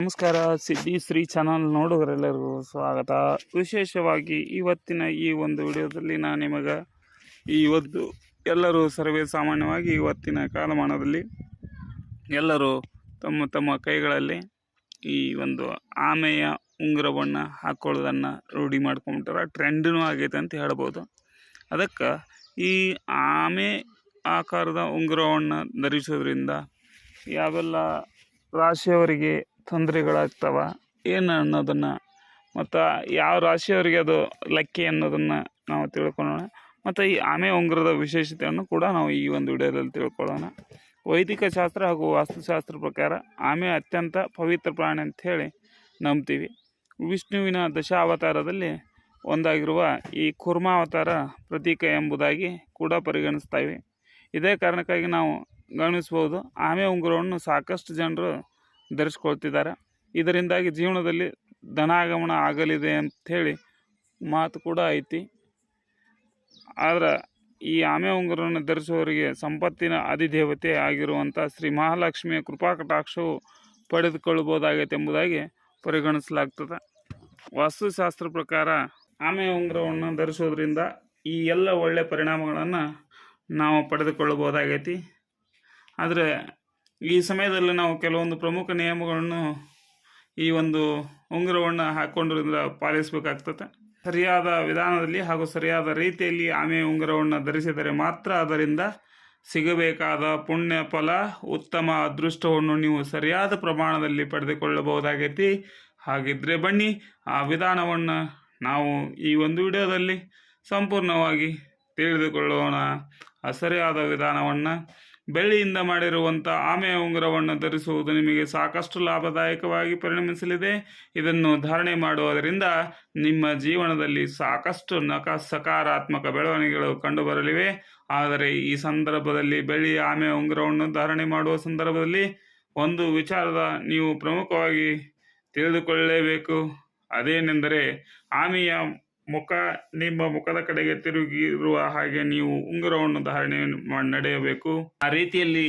ನಮಸ್ಕಾರ ಸಿದ್ದಿ ಶ್ರೀ ಚಾನಲ್ ನೋಡುಗರೆಲ್ಲರಿಗೂ ಸ್ವಾಗತ. ವಿಶೇಷವಾಗಿ ಇವತ್ತಿನ ಈ ಒಂದು ವಿಡಿಯೋದಲ್ಲಿ ನಾನು ನಿಮಗೆ ಇವತ್ತು ಎಲ್ಲರೂ ಸರ್ವೇ ಸಾಮಾನ್ಯವಾಗಿ ಇವತ್ತಿನ ಕಾಲಮಾನದಲ್ಲಿ ಎಲ್ಲರೂ ತಮ್ಮ ತಮ್ಮ ಕೈಗಳಲ್ಲಿ ಈ ಒಂದು ಆಮೆಯ ಉಂಗುರವನ್ನು ಹಾಕ್ಕೊಳ್ಳೋದನ್ನು ರೂಢಿ ಮಾಡ್ಕೊಂಬಿಟ್ಟಾರ. ಟ್ರೆಂಡೂ ಆಗೈತೆ ಅಂತ ಹೇಳ್ಬೋದು. ಅದಕ್ಕೆ ಈ ಆಮೆ ಆಕಾರದ ಉಂಗುರವನ್ನು ಧರಿಸೋದ್ರಿಂದ ಯಾವೆಲ್ಲ ರಾಶಿಯವರಿಗೆ ತೊಂದರೆಗಳಾಗ್ತವ? ಏನು ಅನ್ನೋದನ್ನು ಮತ್ತು ಯಾವ ರಾಶಿಯವರಿಗೆ ಅದು ಲಕ್ಕಿ ಅನ್ನೋದನ್ನು ನಾವು ತಿಳ್ಕೊಳ್ಳೋಣ. ಮತ್ತು ಈ ಆಮೆ ಉಂಗುರದ ವಿಶೇಷತೆಯನ್ನು ಕೂಡ ನಾವು ಈ ಒಂದು ವಿಡಿಯೋದಲ್ಲಿ ತಿಳ್ಕೊಳ್ಳೋಣ. ವೈದಿಕ ಶಾಸ್ತ್ರ ಹಾಗೂ ವಾಸ್ತುಶಾಸ್ತ್ರ ಪ್ರಕಾರ ಆಮೆ ಅತ್ಯಂತ ಪವಿತ್ರ ಪ್ರಾಣಿ ಅಂತ ಹೇಳಿ ನಂಬ್ತೀವಿ. ವಿಷ್ಣುವಿನ ದಶಾವತಾರದಲ್ಲಿ ಒಂದಾಗಿರುವ ಈ ಕುರ್ಮಾವತಾರ ಪ್ರತೀಕ ಎಂಬುದಾಗಿ ಕೂಡ ಪರಿಗಣಿಸ್ತಾವೆ ಇದೇ ಕಾರಣಕ್ಕಾಗಿ ನಾವು ಗಮನಿಸ್ಬೋದು ಆಮೆ ಉಂಗುರವನ್ನು ಸಾಕಷ್ಟು ಜನರು ಧರಿಸ್ಕೊಳ್ತಿದ್ದಾರೆ. ಇದರಿಂದಾಗಿ ಜೀವನದಲ್ಲಿ ಧನಾಗಮನ ಆಗಲಿದೆ ಅಂಥೇಳಿ ಮಾತು ಕೂಡ ಐತಿ. ಆದರೆ ಈ ಆಮೆ ಉಂಗುರವನ್ನು ಧರಿಸುವವರಿಗೆ ಸಂಪತ್ತಿನ ಅಧಿದೇವತೆ ಆಗಿರುವಂಥ ಶ್ರೀ ಮಹಾಲಕ್ಷ್ಮಿಯ ಕೃಪಾಕಟಾಕ್ಷವು ಪಡೆದುಕೊಳ್ಳಬಹುದಾಗೈತೆ ಎಂಬುದಾಗಿ ಪರಿಗಣಿಸಲಾಗ್ತದೆ. ವಾಸ್ತುಶಾಸ್ತ್ರ ಪ್ರಕಾರ ಆಮೆ ಉಂಗುರವನ್ನು ಧರಿಸೋದ್ರಿಂದ ಈ ಎಲ್ಲ ಒಳ್ಳೆಯ ಪರಿಣಾಮಗಳನ್ನು ನಾವು ಪಡೆದುಕೊಳ್ಳಬಹುದಾಗೈತಿ ಆದರೆ ಈ ಸಮಯದಲ್ಲಿ ನಾವು ಕೆಲವೊಂದು ಪ್ರಮುಖ ನಿಯಮಗಳನ್ನು ಈ ಒಂದು ಉಂಗುರವನ್ನು ಹಾಕ್ಕೊಂಡ್ರಿಂದ ಪಾಲಿಸಬೇಕಾಗ್ತದೆ. ಸರಿಯಾದ ವಿಧಾನದಲ್ಲಿ ಹಾಗೂ ಸರಿಯಾದ ರೀತಿಯಲ್ಲಿ ಆಮೆ ಉಂಗುರವನ್ನು ಧರಿಸಿದರೆ ಮಾತ್ರ ಅದರಿಂದ ಸಿಗಬೇಕಾದ ಪುಣ್ಯ ಫಲ ಉತ್ತಮ ಅದೃಷ್ಟವನ್ನು ನೀವು ಸರಿಯಾದ ಪ್ರಮಾಣದಲ್ಲಿ ಪಡೆದುಕೊಳ್ಳಬಹುದಾಗೈತಿ. ಹಾಗಿದ್ರೆ ಬನ್ನಿ, ಆ ವಿಧಾನವನ್ನು ನಾವು ಈ ಒಂದು ವಿಡಿಯೋದಲ್ಲಿ ಸಂಪೂರ್ಣವಾಗಿ ತಿಳಿದುಕೊಳ್ಳೋಣ. ಆ ಸರಿಯಾದ ವಿಧಾನವನ್ನು ಬೆಳ್ಳಿಯಿಂದ ಮಾಡಿರುವಂಥ ಆಮೆಯ ಉಂಗುರವನ್ನು ಧರಿಸುವುದು ನಿಮಗೆ ಸಾಕಷ್ಟು ಲಾಭದಾಯಕವಾಗಿ ಪರಿಣಮಿಸಲಿದೆ. ಇದನ್ನು ಧಾರಣೆ ಮಾಡುವುದರಿಂದ ನಿಮ್ಮ ಜೀವನದಲ್ಲಿ ಸಾಕಷ್ಟು ನಕ ಸಕಾರಾತ್ಮಕ ಬೆಳವಣಿಗೆಗಳು ಕಂಡುಬರಲಿವೆ. ಆದರೆ ಈ ಸಂದರ್ಭದಲ್ಲಿ ಬೆಳ್ಳಿಯ ಆಮೆಯ ಉಂಗುರವನ್ನು ಧಾರಣೆ ಮಾಡುವ ಸಂದರ್ಭದಲ್ಲಿ ಒಂದು ವಿಚಾರದ ನೀವು ಪ್ರಮುಖವಾಗಿ ತಿಳಿದುಕೊಳ್ಳಲೇಬೇಕು. ಅದೇನೆಂದರೆ ಆಮೆಯ ಮುಖ, ನಿಮ್ಮ ಮುಖದ ಕಡೆಗೆ ತಿರುಗಿರುವ ಹಾಗೆ ನೀವು ಉಂಗುರವನ್ನು ಧಾರಣೆ ನಡೆಯಬೇಕು. ಆ ರೀತಿಯಲ್ಲಿ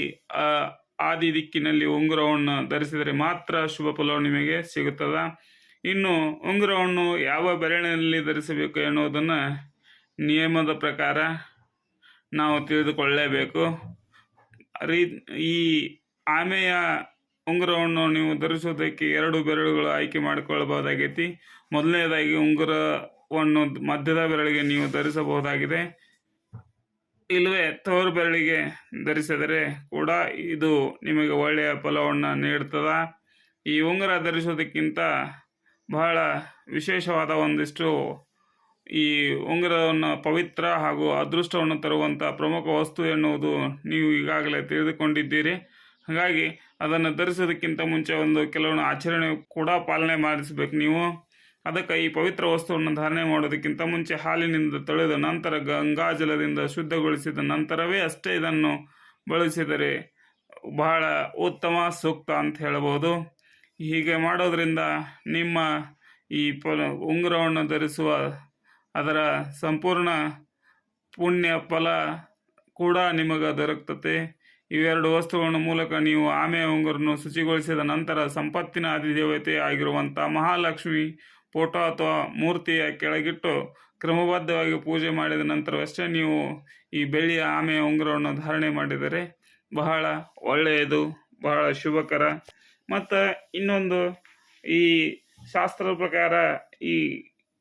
ಆದಿ ದಿಕ್ಕಿನಲ್ಲಿ ಉಂಗುರವನ್ನು ಧರಿಸಿದರೆ ಮಾತ್ರ ಶುಭ ಫಲವು ನಿಮಗೆ ಸಿಗುತ್ತದೆ. ಇನ್ನು ಉಂಗುರವನ್ನು ಯಾವ ಬೆರಳಿನಲ್ಲಿ ಧರಿಸಬೇಕು ಎನ್ನುವುದನ್ನು ನಿಯಮದ ಪ್ರಕಾರ ನಾವು ತಿಳಿದುಕೊಳ್ಳಲೇಬೇಕು ರೀ, ಈ ಆಮೆಯ ಉಂಗುರವನ್ನು ನೀವು ಧರಿಸುವುದಕ್ಕೆ ಎರಡು ಬೆರಳುಗಳು ಆಯ್ಕೆ ಮಾಡಿಕೊಳ್ಳಬಹುದಾಗೈತಿ. ಮೊದಲನೇದಾಗಿ ಉಂಗುರವನ್ನು ಮಧ್ಯದ ಬೆರಳಿಗೆ ನೀವು ಧರಿಸಬಹುದಾಗಿದೆ. ಇಲ್ಲವೇ ತೋರು ಬೆರಳಿಗೆ ಧರಿಸಿದರೆ ಕೂಡ ಇದು ನಿಮಗೆ ಒಳ್ಳೆಯ ಫಲವನ್ನು ನೀಡುತ್ತದ ಈ ಉಂಗುರ ಧರಿಸೋದಕ್ಕಿಂತ ಬಹಳ ವಿಶೇಷವಾದ ಒಂದಿಷ್ಟು ಈ ಉಂಗುರವನ್ನು ಪವಿತ್ರ ಹಾಗೂ ಅದೃಷ್ಟವನ್ನು ತರುವಂಥ ಪ್ರಮುಖ ವಸ್ತು ಎನ್ನುವುದು ನೀವು ಈಗಾಗಲೇ ತಿಳಿದುಕೊಂಡಿದ್ದೀರಿ. ಹಾಗಾಗಿ ಅದನ್ನು ಧರಿಸೋದಕ್ಕಿಂತ ಮುಂಚೆ ಒಂದು ಕೆಲವೊಂದು ಆಚರಣೆ ಕೂಡ ಪಾಲನೆ ಮಾಡಿಸಬೇಕು ನೀವು. ಅದಕ್ಕೆ ಈ ಪವಿತ್ರ ವಸ್ತುವನ್ನು ಧಾರಣೆ ಮಾಡೋದಕ್ಕಿಂತ ಮುಂಚೆ ಹಾಲಿನಿಂದ ತೊಳೆದ ನಂತರ ಗಂಗಾಜಲದಿಂದ ಶುದ್ಧಗೊಳಿಸಿದ ನಂತರವೇ ಅಷ್ಟೇ ಇದನ್ನು ಬಳಸಿದರೆ ಬಹಳ ಉತ್ತಮ, ಸೂಕ್ತ ಅಂತ ಹೇಳಬಹುದು. ಹೀಗೆ ಮಾಡೋದರಿಂದ ನಿಮ್ಮ ಈ ಪ ಉಂಗುರವನ್ನು ಧರಿಸುವ ಅದರ ಸಂಪೂರ್ಣ ಪುಣ್ಯ ಫಲ ಕೂಡ ನಿಮಗೆ ದೊರಕ್ತತೆ ಇವೆರಡು ವಸ್ತುಗಳ ಮೂಲಕ ನೀವು ಆಮೆಯ ಉಂಗುರನ್ನು ಶುಚಿಗೊಳಿಸಿದ ನಂತರ ಸಂಪತ್ತಿನ ಆದಿದೇವತೆ ಆಗಿರುವಂಥ ಮಹಾಲಕ್ಷ್ಮಿ ಫೋಟೋ ಅಥವಾ ಮೂರ್ತಿಯ ಕೆಳಗಿಟ್ಟು ಕ್ರಮಬದ್ಧವಾಗಿ ಪೂಜೆ ಮಾಡಿದ ನಂತರವಷ್ಟೇ ನೀವು ಈ ಬೆಳ್ಳಿಯ ಆಮೆಯ ಉಂಗುರವನ್ನು ಧಾರಣೆ ಮಾಡಿದರೆ ಬಹಳ ಒಳ್ಳೆಯದು, ಬಹಳ ಶುಭಕರ. ಮತ್ತು ಇನ್ನೊಂದು, ಈ ಶಾಸ್ತ್ರದ ಪ್ರಕಾರ ಈ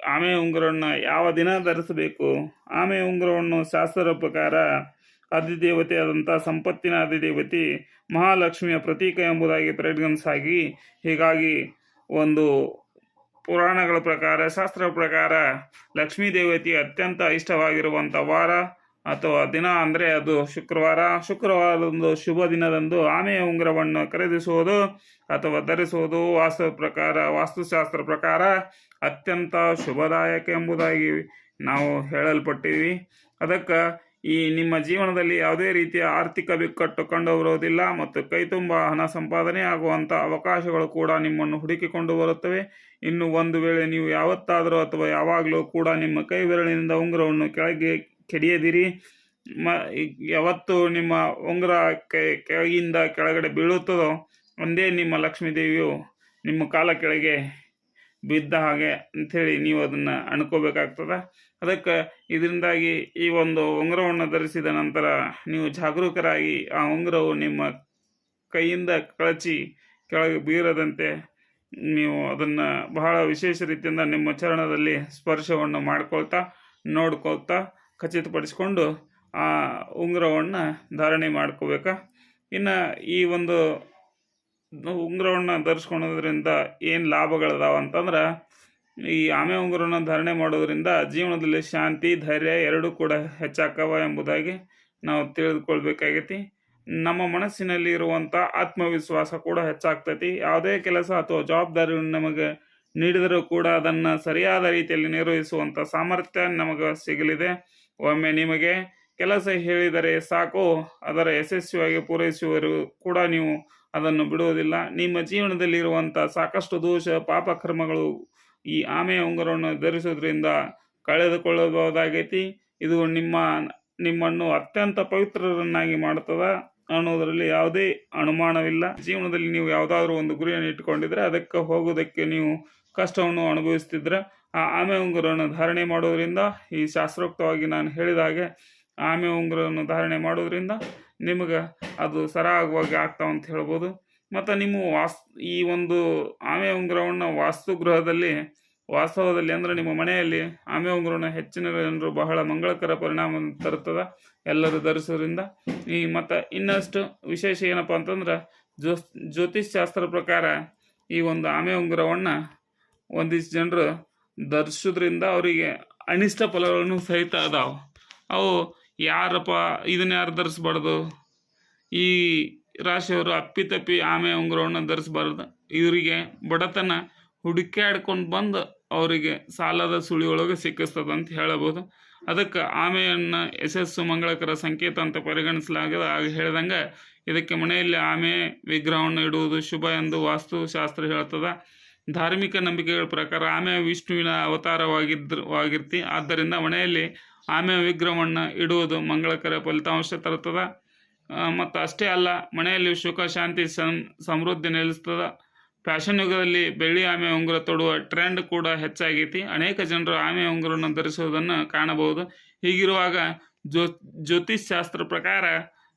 ಆಮೆ ಉಂಗುರವನ್ನು ಯಾವ ದಿನ ಧರಿಸಬೇಕು? ಆಮೆ ಉಂಗುರವನ್ನು ಶಾಸ್ತ್ರದ ಪ್ರಕಾರ ಅಧಿದೇವತೆಯಾದಂಥ ಸಂಪತ್ತಿನ ಅಧಿದೇವತೆ ಮಹಾಲಕ್ಷ್ಮಿಯ ಪ್ರತೀಕ ಎಂಬುದಾಗಿ ಪರಿಗಣಿಸಾಗಿ ಹೀಗಾಗಿ ಒಂದು ಪುರಾಣಗಳ ಪ್ರಕಾರ ಶಾಸ್ತ್ರ ಪ್ರಕಾರ ಲಕ್ಷ್ಮೀ ದೇವತೆ ಅತ್ಯಂತ ಇಷ್ಟವಾಗಿರುವಂಥ ವಾರ ಅಥವಾ ದಿನ ಅಂದರೆ ಅದು ಶುಕ್ರವಾರ. ಶುಕ್ರವಾರದಂದು ಶುಭ ದಿನದಂದು ಆಮೆಯ ಉಂಗುರವನ್ನು ಖರೀದಿಸುವುದು ಅಥವಾ ಧರಿಸುವುದು ವಾಸ್ತು ಪ್ರಕಾರ, ವಾಸ್ತುಶಾಸ್ತ್ರ ಪ್ರಕಾರ ಅತ್ಯಂತ ಶುಭದಾಯಕ ಎಂಬುದಾಗಿ ನಾವು ಹೇಳಲ್ಪಟ್ಟಿವಿ. ಅದಕ್ಕೆ ಈ ನಿಮ್ಮ ಜೀವನದಲ್ಲಿ ಯಾವುದೇ ರೀತಿಯ ಆರ್ಥಿಕ ಬಿಕ್ಕಟ್ಟು ಕಂಡು ಬರುವುದಿಲ್ಲ ಮತ್ತು ಕೈ ತುಂಬ ಹಣ ಸಂಪಾದನೆ ಆಗುವಂಥ ಅವಕಾಶಗಳು ಕೂಡ ನಿಮ್ಮನ್ನು ಹುಡುಕಿಕೊಂಡು ಬರುತ್ತವೆ. ಇನ್ನು ಒಂದು ವೇಳೆ ನೀವು ಯಾವತ್ತಾದರೂ ಅಥವಾ ಯಾವಾಗಲೂ ಕೂಡ ನಿಮ್ಮ ಕೈ ಬೆರಳಿನಿಂದ ಉಂಗುರವನ್ನು ಕೆಳಗೆ ಕೆಡಿಯದಿರಿ. ಮ ಯಾವತ್ತು ನಿಮ್ಮ ಉಂಗುರ ಕೈ, ಕೆಳಗಿಂದ ಕೆಳಗಡೆ ಬೀಳುತ್ತದೋ ಒಂದೇ ನಿಮ್ಮ ಲಕ್ಷ್ಮೀದೇವಿಯು ನಿಮ್ಮ ಕಾಲ ಕೆಳಗೆ ಬಿದ್ದ ಹಾಗೆ ಅಂಥೇಳಿ ನೀವು ಅದನ್ನು ಅನ್ಕೋಬೇಕಾಗ್ತದೆ. ಅದಕ್ಕೆ ಇದರಿಂದಾಗಿ ಈ ಒಂದು ಉಂಗುರವನ್ನು ಧರಿಸಿದ ನಂತರ ನೀವು ಜಾಗರೂಕರಾಗಿ ಆ ಉಂಗುರವು ನಿಮ್ಮ ಕೈಯಿಂದ ಕಳಚಿ ಕೆಳಗೆ ಬೀರದಂತೆ ನೀವು ಅದನ್ನು ಬಹಳ ವಿಶೇಷ ರೀತಿಯಿಂದ ನಿಮ್ಮ ಚರಣದಲ್ಲಿ ಸ್ಪರ್ಶವನ್ನು ಮಾಡ್ಕೊಳ್ತಾ, ನೋಡ್ಕೊಳ್ತಾ, ಖಚಿತಪಡಿಸಿಕೊಂಡು ಆ ಉಂಗುರವನ್ನು ಧಾರಣೆ ಮಾಡ್ಕೋಬೇಕಾ. ಇನ್ನು ಈ ಒಂದು ಉಂಗುರವನ್ನು ಧರಿಸ್ಕೊಳೋದ್ರಿಂದ ಏನು ಲಾಭಗಳದಾವ ಅಂತಂದ್ರೆ ಈ ಆಮೆ ಉಂಗುರವನ್ನು ಧಾರಣೆ ಮಾಡೋದರಿಂದ ಜೀವನದಲ್ಲಿ ಶಾಂತಿ, ಧೈರ್ಯ ಎರಡೂ ಕೂಡ ಹೆಚ್ಚಾಕವ ಎಂಬುದಾಗಿ ನಾವು ತಿಳಿದುಕೊಳ್ಬೇಕಾಗೈತಿ. ನಮ್ಮ ಮನಸ್ಸಿನಲ್ಲಿ ಇರುವಂಥ ಆತ್ಮವಿಶ್ವಾಸ ಕೂಡ ಹೆಚ್ಚಾಗ್ತೈತಿ. ಯಾವುದೇ ಕೆಲಸ ಅಥವಾ ಜವಾಬ್ದಾರಿ ನಮಗೆ ನೀಡಿದರೂ ಕೂಡ ಅದನ್ನು ಸರಿಯಾದ ರೀತಿಯಲ್ಲಿ ನಿರ್ವಹಿಸುವಂಥ ಸಾಮರ್ಥ್ಯ ನಮಗೆ ಸಿಗಲಿದೆ. ಒಮ್ಮೆ ನಿಮಗೆ ಕೆಲಸ ಹೇಳಿದರೆ ಸಾಕು, ಅದರ ಯಶಸ್ವಿಯಾಗಿ ಪೂರೈಸುವರು ಕೂಡ ನೀವು ಅದನ್ನು ಬಿಡುವುದಿಲ್ಲ. ನಿಮ್ಮ ಜೀವನದಲ್ಲಿರುವಂಥ ಸಾಕಷ್ಟು ದೋಷ ಪಾಪಕರ್ಮಗಳು ಈ ಆಮೆ ಉಂಗುರವನ್ನು ಧರಿಸೋದ್ರಿಂದ ಕಳೆದುಕೊಳ್ಳಬಹುದಾಗೈತಿ. ಇದು ನಿಮ್ಮ, ನಿಮ್ಮನ್ನು ಅತ್ಯಂತ ಪವಿತ್ರರನ್ನಾಗಿ ಮಾಡುತ್ತದೆ ಅನ್ನೋದರಲ್ಲಿ ಯಾವುದೇ ಅನುಮಾನವಿಲ್ಲ. ಜೀವನದಲ್ಲಿ ನೀವು ಯಾವುದಾದ್ರೂ ಒಂದು ಗುರಿಯನ್ನು ಇಟ್ಟುಕೊಂಡಿದ್ರೆ ಅದಕ್ಕೆ ಹೋಗೋದಕ್ಕೆ ನೀವು ಕಷ್ಟವನ್ನು ಅನುಭವಿಸ್ತಿದ್ರೆ ಆ ಆಮೆ ಉಂಗುರವನ್ನು ಧಾರಣೆ ಮಾಡೋದ್ರಿಂದ ಈ ಶಾಸ್ತ್ರೋಕ್ತವಾಗಿ ನಾನು ಹೇಳಿದ ಹಾಗೆ ಆಮೆ ಉಂಗುರವನ್ನು ಧಾರಣೆ ಮಾಡೋದ್ರಿಂದ ನಿಮಗೆ ಅದು ಸರಾಗವಾಗಿ ಆಗ್ತಾವಂತ ಹೇಳ್ಬೋದು. ಮತ್ತು ನಿಮ್ಮ ವಾಸ್, ಈ ಒಂದು ಆಮೆ ಉಂಗುರವನ್ನು ವಾಸ್ತುಗೃಹದಲ್ಲಿ, ವಾಸ್ತವದಲ್ಲಿ ಅಂದರೆ ನಿಮ್ಮ ಮನೆಯಲ್ಲಿ ಆಮೆ ಉಂಗುರವನ್ನು ಹೆಚ್ಚಿನ ಜನರು ಬಹಳ ಮಂಗಳಕರ ಪರಿಣಾಮ ತರುತ್ತದೆ ಎಲ್ಲರೂ ಧರಿಸೋದ್ರಿಂದ ಈ ಮತ್ತು ಇನ್ನಷ್ಟು ವಿಶೇಷ ಏನಪ್ಪ ಅಂತಂದ್ರೆ ಜ್ಯೋ ಜ್ಯೋತಿಷ್ ಶಾಸ್ತ್ರ ಪ್ರಕಾರ ಈ ಒಂದು ಆಮೆ ಉಂಗುರವನ್ನು ಒಂದಿಷ್ಟು ಜನರು ಧರಿಸೋದ್ರಿಂದ ಅವರಿಗೆ ಅನಿಷ್ಟ ಫಲಗಳನ್ನು ಸಹಿತ ಅದಾವೆ. ಅವು ಯಾರಪ್ಪ ಇದನ್ನ ಯಾರು ಧರಿಸ್ಬಾರ್ದು? ಈ ರಾಶಿಯವರು ಅಪ್ಪಿತಪ್ಪಿ ಆಮೆ ಉಂಗುರವನ್ನು ಧರಿಸಬಾರ್ದು. ಇವರಿಗೆ ಬಡತನ ಹುಡುಕಾಡ್ಕೊಂಡು ಬಂದು ಅವರಿಗೆ ಸಾಲದ ಸುಳಿಯೊಳಗೆ ಸಿಕ್ಕಿಸ್ತದೆ ಅಂತ ಹೇಳಬಹುದು. ಅದಕ್ಕೆ ಆಮೆಯನ್ನು ಯಶಸ್ಸು ಮಂಗಳಕರ ಸಂಕೇತ ಅಂತ ಪರಿಗಣಿಸಲಾಗಿದೆ. ಆಗ ಹೇಳ್ದಂಗೆ ಇದಕ್ಕೆ ಮನೆಯಲ್ಲಿ ಆಮೆ ವಿಗ್ರಹವನ್ನು ಇಡುವುದು ಶುಭ ಎಂದು ವಾಸ್ತುಶಾಸ್ತ್ರ ಹೇಳ್ತದೆ. ಧಾರ್ಮಿಕ ನಂಬಿಕೆಗಳ ಪ್ರಕಾರ ಆಮೆ ವಿಷ್ಣುವಿನ ಅವತಾರವಾಗಿದ್ರು ವಾಗಿರ್ತಿ ಆದ್ದರಿಂದ ಮನೆಯಲ್ಲಿ ಆಮೆ ವಿಗ್ರಹವನ್ನು ಇಡುವುದು ಮಂಗಳಕರ ಫಲಿತಾಂಶ ತರುತ್ತದೆ. ಮತ್ತು ಅಷ್ಟೇ ಅಲ್ಲ, ಮನೆಯಲ್ಲಿ ಸುಖ, ಶಾಂತಿ, ಸಂ, ಸಮೃದ್ಧಿ ನೆಲೆಸ್ತದೆ. ಫ್ಯಾಷನ್ ಯುಗದಲ್ಲಿ ಬೆಳ್ಳಿ ಆಮೆ ಉಂಗುರ ತೊಡುವ ಟ್ರೆಂಡ್ ಕೂಡ ಹೆಚ್ಚಾಗೈತಿ. ಅನೇಕ ಜನರು ಆಮೆ ಉಂಗುರವನ್ನು ಧರಿಸುವುದನ್ನು ಕಾಣಬಹುದು. ಹೀಗಿರುವಾಗ ಜ್ಯೋ ಜ್ಯೋತಿಷ್ ಶಾಸ್ತ್ರ ಪ್ರಕಾರ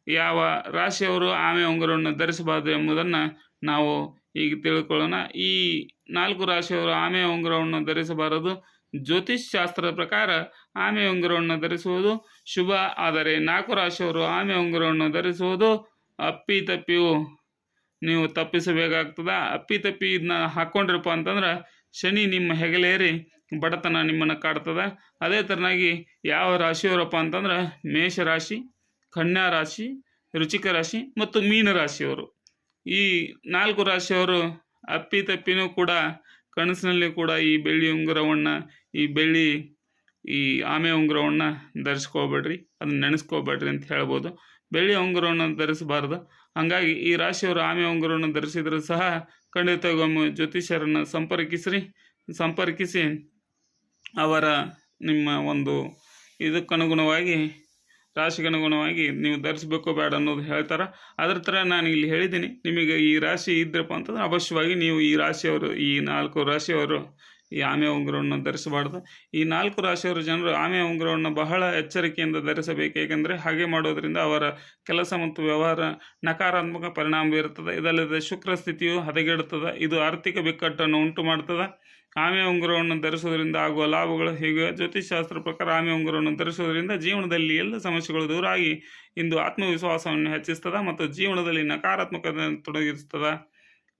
ಯಾವ ರಾಶಿಯವರು ಆಮೆ ಉಂಗುರವನ್ನು ಧರಿಸಬಾರದು ಎಂಬುದನ್ನು ನಾವು ಈಗ ತಿಳ್ಕೊಳ್ಳೋಣ. ಈ ನಾಲ್ಕು ರಾಶಿಯವರು ಆಮೆ ಉಂಗುರವನ್ನು ಧರಿಸಬಾರದು. ಜ್ಯೋತಿಷ್ ಶಾಸ್ತ್ರದ ಪ್ರಕಾರ ಆಮೆ ಉಂಗುರವನ್ನು ಧರಿಸುವುದು ಶುಭ. ಆದರೆ ನಾಲ್ಕು ರಾಶಿಯವರು ಆಮೆ ಉಂಗುರವನ್ನು ಧರಿಸುವುದು ಅಪ್ಪಿ ತಪ್ಪಿಯು. ನೀವು ತಪ್ಪಿಸಬೇಕಾಗ್ತದ. ಅಪ್ಪಿ ತಪ್ಪಿ ಇದನ್ನ ಹಾಕ್ಕೊಂಡ್ರಪ್ಪ ಅಂತಂದ್ರೆ ಶನಿ ನಿಮ್ಮ ಹೆಗಲೇರಿ, ಬಡತನ ನಿಮ್ಮನ್ನು ಕಾಡ್ತದೆ. ಅದೇ ಥರನಾಗಿ ಯಾವ ರಾಶಿಯವರಪ್ಪ ಅಂತಂದ್ರೆ ಮೇಷರಾಶಿ ಕನ್ಯಾ ರಾಶಿ, ರುಚಿಕ ರಾಶಿ ಮತ್ತು ಮೀನ ರಾಶಿಯವರು. ಈ ನಾಲ್ಕು ರಾಶಿಯವರು ಅಪ್ಪಿ ತಪ್ಪಿನೂ ಕೂಡ, ಕನಸಿನಲ್ಲಿ ಕೂಡ ಈ ಬೆಳ್ಳಿ ಉಂಗುರವನ್ನು, ಈ ಬೆಳ್ಳಿ ಈ ಆಮೆ ಉಂಗುರವನ್ನು ಧರಿಸ್ಕೋಬೇಡ್ರಿ, ಅದನ್ನ ನೆನೆಸ್ಕೋಬೇಡ್ರಿ ಅಂತ ಹೇಳ್ಬೋದು. ಬೆಳ್ಳಿ ಉಂಗುರವನ್ನು ಧರಿಸಬಾರ್ದು. ಹಾಗಾಗಿ ಈ ರಾಶಿಯವರು ಆಮೆ ಉಂಗುರವನ್ನು ಧರಿಸಿದರೂ ಸಹ ಖಂಡಿತಗೊಮ್ಮೆ ಜ್ಯೋತಿಷ್ಯರನ್ನು ಸಂಪರ್ಕಿಸ್ರಿ. ಸಂಪರ್ಕಿಸಿ ಅವರ ನಿಮ್ಮ ಒಂದು ಇದಕ್ಕನುಗುಣವಾಗಿ, ರಾಶಿಗನುಗುಣವಾಗಿ ನೀವು ಧರಿಸ್ಬೇಕು ಬೇಡ ಅನ್ನೋದು ಹೇಳ್ತಾರೆ. ಅದ್ರ ಥರ ನಾನು ಇಲ್ಲಿ ಹೇಳಿದ್ದೀನಿ. ನಿಮಗೆ ಈ ರಾಶಿ ಇದ್ರಪ್ಪ ಅಂತಂದ್ರೆ ಅವಶ್ಯವಾಗಿ ನೀವು ಈ ರಾಶಿಯವರು, ಈ ನಾಲ್ಕು ರಾಶಿಯವರು ಈ ಆಮೆ ಉಂಗುರವನ್ನು ಧರಿಸಬಾರ್ದು. ಈ ನಾಲ್ಕು ರಾಶಿಯವರ ಜನರು ಆಮೆ ಉಂಗುರವನ್ನು ಬಹಳ ಎಚ್ಚರಿಕೆಯಿಂದ ಧರಿಸಬೇಕು. ಏಕೆಂದರೆ ಹಾಗೆ ಮಾಡೋದರಿಂದ ಅವರ ಕೆಲಸ ಮತ್ತು ವ್ಯವಹಾರ ನಕಾರಾತ್ಮಕ ಪರಿಣಾಮ ಬೀರುತ್ತದೆ. ಇದಲ್ಲದೆ ಶುಕ್ರ ಸ್ಥಿತಿಯು ಹದಗೆಡುತ್ತದೆ. ಇದು ಆರ್ಥಿಕ ಬಿಕ್ಕಟ್ಟನ್ನು ಉಂಟು ಮಾಡ್ತದೆ ಆಮೆ ಉಂಗುರವನ್ನು ಧರಿಸೋದ್ರಿಂದ ಆಗುವ ಲಾಭಗಳು ಹೀಗೆ. ಜ್ಯೋತಿಷಾಸ್ತ್ರ ಪ್ರಕಾರ ಆಮೆ ಉಂಗುರವನ್ನು ಧರಿಸೋದ್ರಿಂದ ಜೀವನದಲ್ಲಿ ಎಲ್ಲ ಸಮಸ್ಯೆಗಳು ದೂರಾಗಿ ಇಂದು ಆತ್ಮವಿಶ್ವಾಸವನ್ನು ಹೆಚ್ಚಿಸ್ತದೆ ಮತ್ತು ಜೀವನದಲ್ಲಿ ನಕಾರಾತ್ಮಕತೆ ತೊಡಗಿಸ್ತದೆ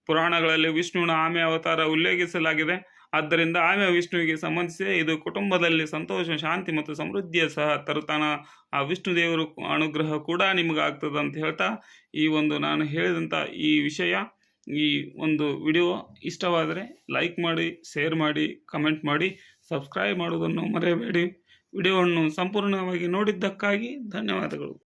ಪುರಾಣಗಳಲ್ಲಿ ವಿಷ್ಣುವಿನ ಆಮೆ ಅವತಾರ ಉಲ್ಲೇಖಿಸಲಾಗಿದೆ. ಆದ್ದರಿಂದ ಆಮೆ ವಿಷ್ಣುವಿಗೆ ಸಂಬಂಧಿಸಿ ಇದು ಕುಟುಂಬದಲ್ಲಿ ಸಂತೋಷ, ಶಾಂತಿ ಮತ್ತು ಸಮೃದ್ಧಿಯ ಸಹ ತರುತ್ತಾನ. ಆ ವಿಷ್ಣು ದೇವರು ಅನುಗ್ರಹ ಕೂಡ ನಿಮಗೆ ಆಗ್ತದೆ ಅಂತ ಹೇಳ್ತಾ ಈ ಒಂದು ನಾನು ಹೇಳಿದಂಥ ಈ ವಿಷಯ, ಈ ಒಂದು ವಿಡಿಯೋ ಇಷ್ಟವಾದರೆ ಲೈಕ್ ಮಾಡಿ, ಶೇರ್ ಮಾಡಿ, ಕಮೆಂಟ್ ಮಾಡಿ, ಸಬ್ಸ್ಕ್ರೈಬ್ ಮಾಡುವುದನ್ನು ಮರೆಯಬೇಡಿ. ವಿಡಿಯೋವನ್ನು ಸಂಪೂರ್ಣವಾಗಿ ನೋಡಿದ್ದಕ್ಕಾಗಿ ಧನ್ಯವಾದಗಳು.